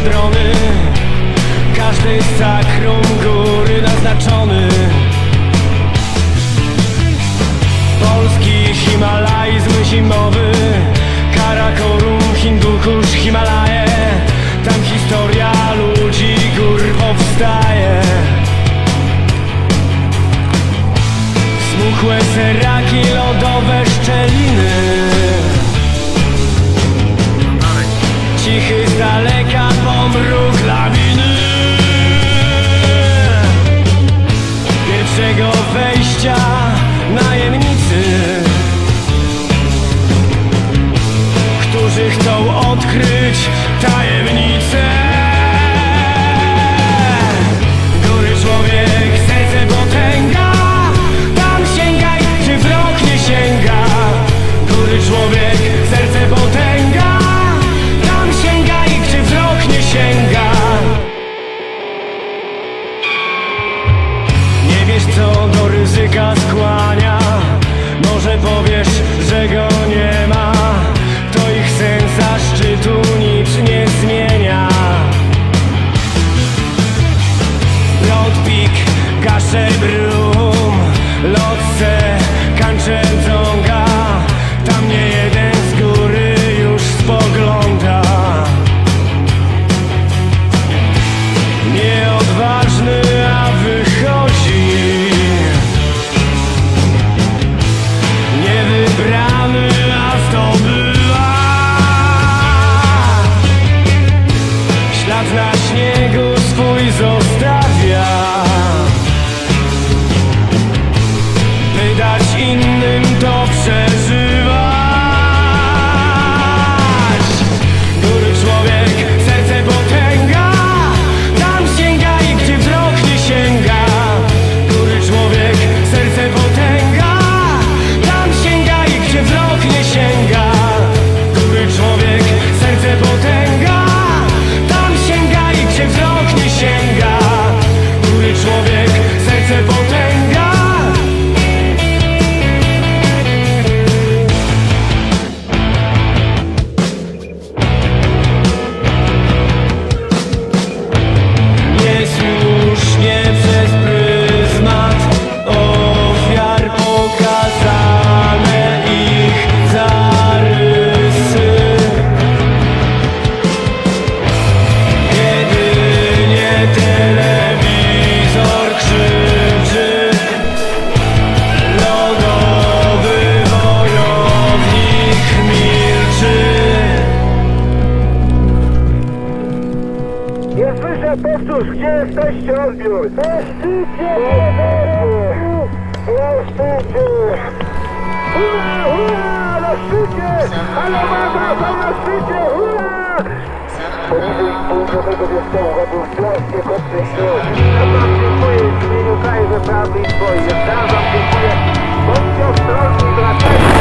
eskadrony Każdy z sakrum góry naznaczony. Polski Himalajzm zimowy. Karakorum, Hindukusz, Himalaje. Tam historia ludzi gór powstaje. Smuchłe seraki, lodowe szczeliny Cichy z daleka pomruk Co do ryzyka skłania. Może powiesz, że go nie ma. To ich sensa szczytu nic nie zmienia. Broad Peak, Brum słyszę, powtórz, gdzie jesteście odbiór? Na szczycie! Na szczycie! Hurra, hurra, na szczycie! Ale mama, są na szczycie, hurra! Poniżej południowego wioskołu robił płaskie kopce śnieg. Ja wam dziękuję w imieniu kraju prawy i swojej. Ja wam dziękuję. Bądźcie ostrożni, wracajcie